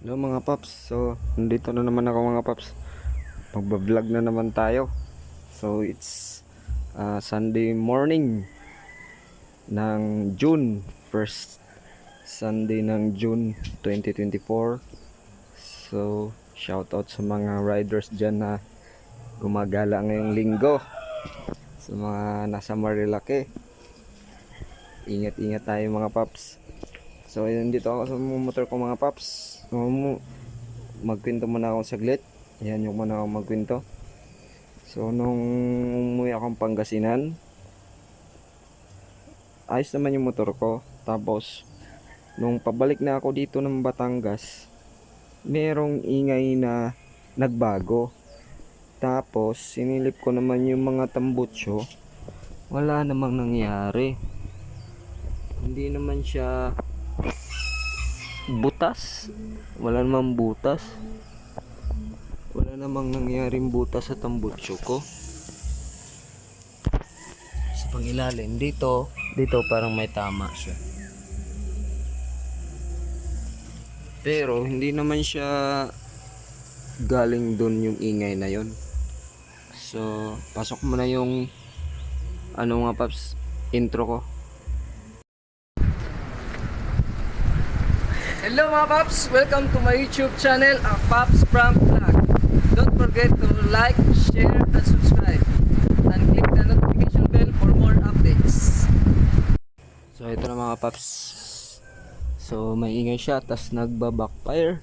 Hello mga paps, so nandito na naman ako mga paps. Magbablog na naman tayo. So it's uh, Sunday morning ng June. 1st Sunday ng June 2024 So shout out sa mga riders dyan na gumagala ngayong linggo. Sa mga nasa Marilake. Ingat-ingat tayo mga paps So ayun dito ako sa motor ko mga paps. So, magkwento muna ako saglit. Yan yung muna ako magkwento. So nung umuwi akong Pangasinan, ayos naman yung motor ko. Tapos nung pabalik na ako dito ng Batangas, merong ingay na nagbago. Tapos sinilip ko naman yung mga tambutso. Wala namang nangyari. Hindi naman siya butas? Wala namang butas. Wala namang nangyaring butas sa tambutso ko. Sa pangilalim dito dito parang may tama siya. Pero hindi naman siya galing doon yung ingay na yon so pasok mo na yung ano nga paps intro ko Hello mga Paps! Welcome to my YouTube channel, ang Paps Prank Vlog. Don't forget to like, share, and subscribe. And click the notification bell for more updates. So ito na mga paps. So may ingay siya tas nagba-backfire.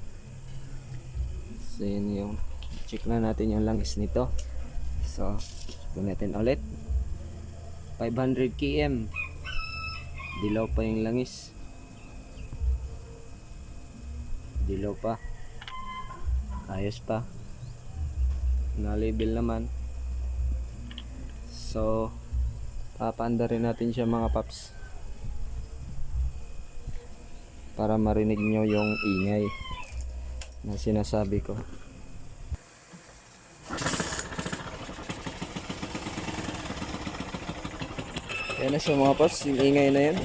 So yun yung check na natin yung langis nito. So check natin ulit. 500 km. Dilaw pa yung langis. Dilaw pa. Ayos pa. Na-label naman. So papaanda rin natin siya mga paps para marinig nyo yung ingay na sinasabi ko. Yan na siya mga paps, yung ingay na yan.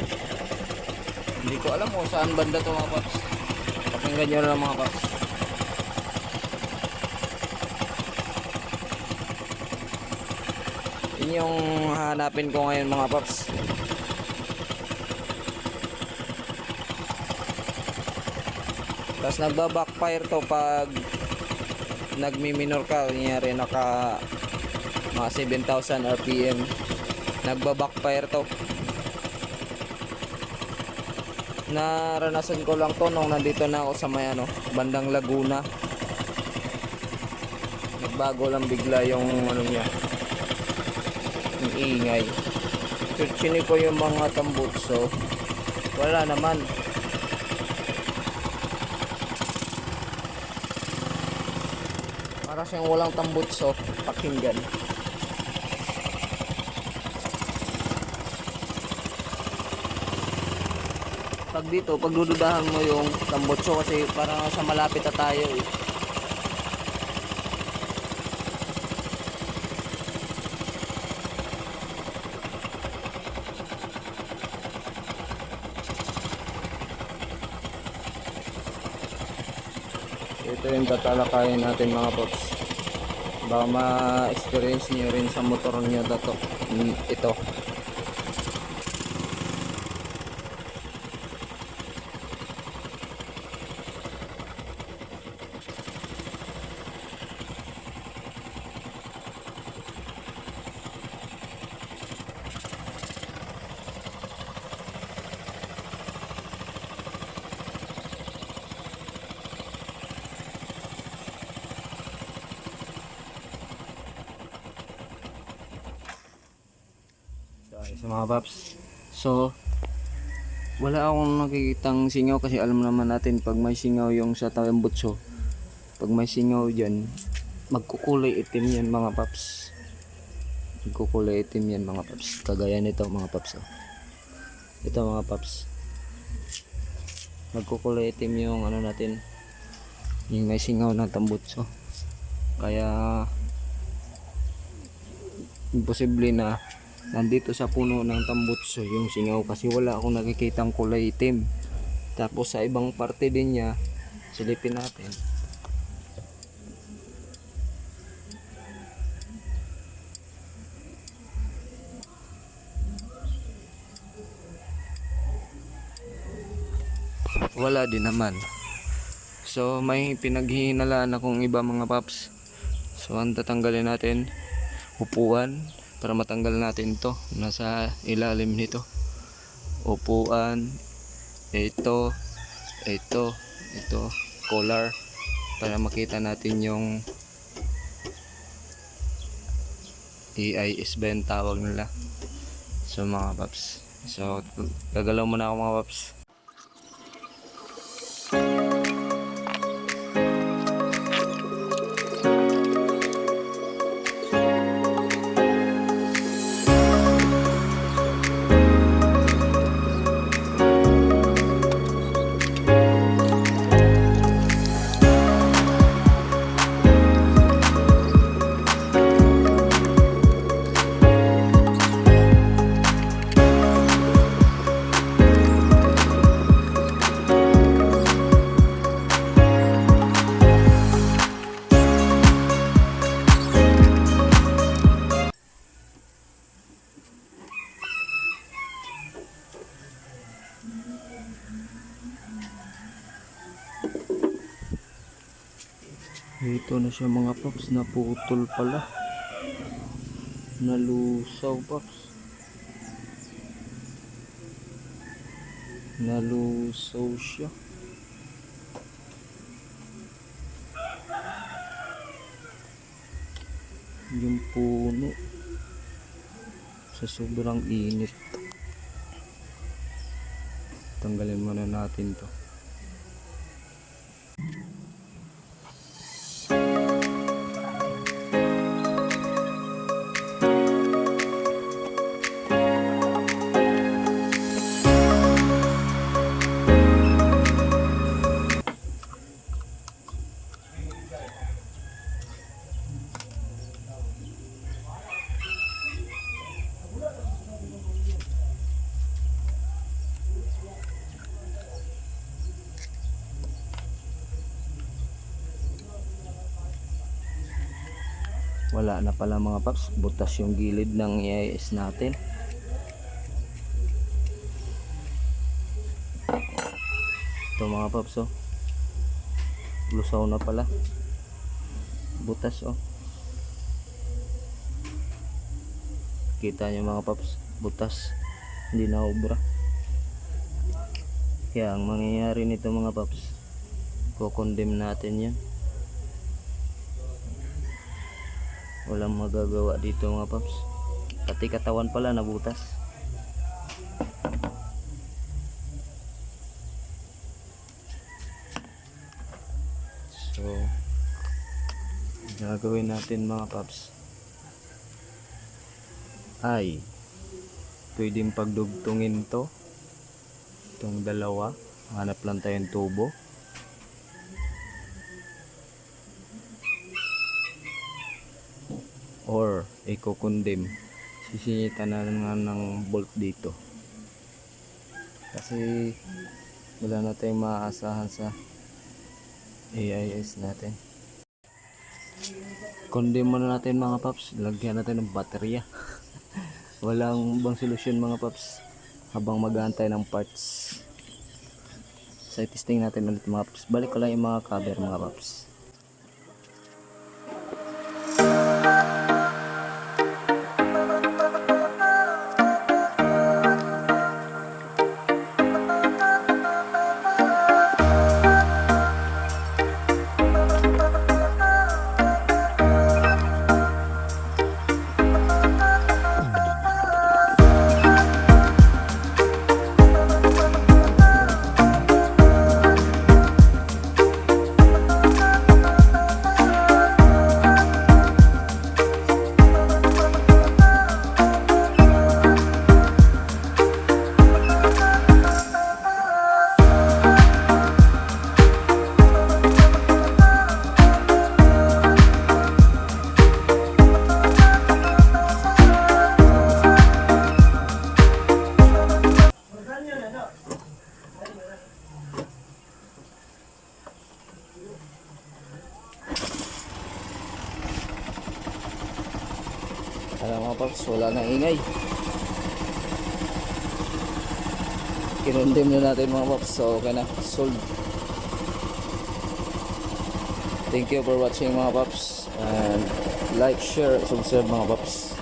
Hindi ko alam kung saan banda to mga paps. Na lang mga paps. Yun yung hanapin ko ngayon mga paps. Tapos nagba-backfire to pag nagmi-minor ka, kunyari naka mga 7,000 RPM. Nagba-backfire to. Naranasan ko lang to nung nandito na ako sa may ano, bandang Laguna. Nagbago lang bigla yung ano niya. Yung ingay. Searchini ko yung mga tambutso. Wala naman. Para siyang walang tambutso, pakinggan. Pag dito, pagdududahan mo yung tambutso kasi parang sa malapit na tayo eh. Ito yung tatalakayin natin mga pops. Baka ma-experience nyo rin sa motor nyo dato. Mm, Ito. Sa mga paps. So, wala akong nakikitang singaw kasi alam naman natin pag may singaw yung sa tawembutso, pag may singaw dyan, magkukulay itim yan mga paps. Magkukulay itim yan mga paps. Kagaya nito mga paps. Oh. Ito mga paps. Magkukulay itim yung ano natin, yung may singaw na tambutso. Kaya, imposible na nandito sa puno ng tambutso yung singaw kasi wala akong nakikitang kulay itim tapos sa ibang parte din niya Silipin natin. Wala din naman. So may pinaghihinalaan akong iba mga paps. So ang tatanggalin natin upuan para matanggal natin to. Nasa ilalim nito. Upuan. Ito. Ito. Ito. Collar. Para makita natin yung EIS ba tawag nila. So mga paps. So gagalaw muna ako mga paps Ito na siya mga paps, naputol pala. Nalusaw paps. Nalusaw siya. Yung puno. Sa sobrang init. Tanggalin muna natin to. Wala na pala mga paps. Butas yung gilid ng EIS natin. Ito mga paps oh. Lusaw na pala. Butas oh. Kita nyo mga paps butas. Hindi na obra. Kaya ang mangyayari nito mga paps kukondem natin yan walang magagawa dito mga paps. Pati katawan pala nabutas. So gagawin natin mga paps ay pwedeng pagdugtungin to. Itong dalawa hanap lang tayong tubo or iko-condemn sisingitan na nga ng bolt dito. Kasi wala na tayong maaasahan sa AIS natin. Condemn muna natin mga paps. Lagyan natin ng baterya. Walang bang solusyon mga paps habang mag-aantay ng parts. Sa testing natin ulit mga paps. Balik ko lang yung mga cover mga paps Alam mga paps, wala nang ingay. Kinundim na natin mga paps. So, okay na. Sold. Thank you for watching mga paps. And like, share, subscribe mga paps.